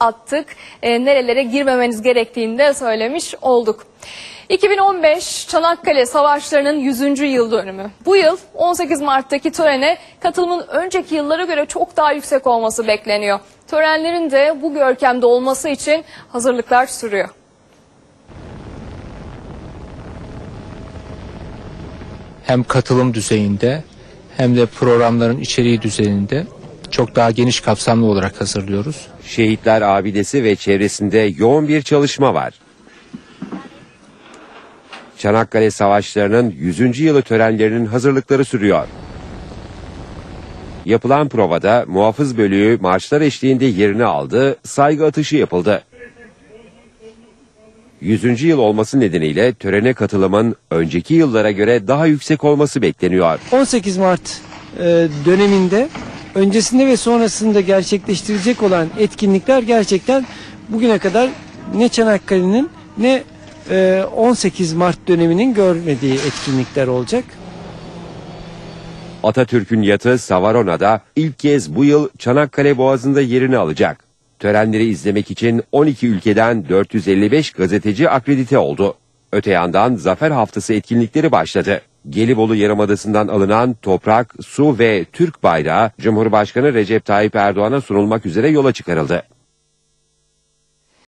attık. E, nerelere girmemeniz gerektiğini de söylemiş olduk. 2015 Çanakkale Savaşları'nın 100. yıl dönümü. Bu yıl 18 Mart'taki törene katılımın önceki yıllara göre çok daha yüksek olması bekleniyor. Törenlerin de bu görkemde olması için hazırlıklar sürüyor. hem katılım düzeyinde hem de programların içeriği düzeyinde çok daha geniş kapsamlı olarak hazırlıyoruz. Şehitler Abidesi ve çevresinde yoğun bir çalışma var. Çanakkale Savaşları'nın 100. yılı törenlerinin hazırlıkları sürüyor. Yapılan provada muhafız bölüğü marşlar eşliğinde yerini aldı, saygı atışı yapıldı. 100. yıl olması nedeniyle törene katılımın önceki yıllara göre daha yüksek olması bekleniyor. 18 Mart e, döneminde öncesinde ve sonrasında gerçekleştirecek olan etkinlikler gerçekten bugüne kadar ne Çanakkale'nin ne e, 18 Mart döneminin görmediği etkinlikler olacak. Atatürk'ün yatı Savarona'da ilk kez bu yıl Çanakkale Boğazı'nda yerini alacak. Törenleri izlemek için 12 ülkeden 455 gazeteci akredite oldu. Öte yandan Zafer Haftası etkinlikleri başladı. Gelibolu Yarımadası'ndan alınan toprak, su ve Türk bayrağı Cumhurbaşkanı Recep Tayyip Erdoğan'a sunulmak üzere yola çıkarıldı.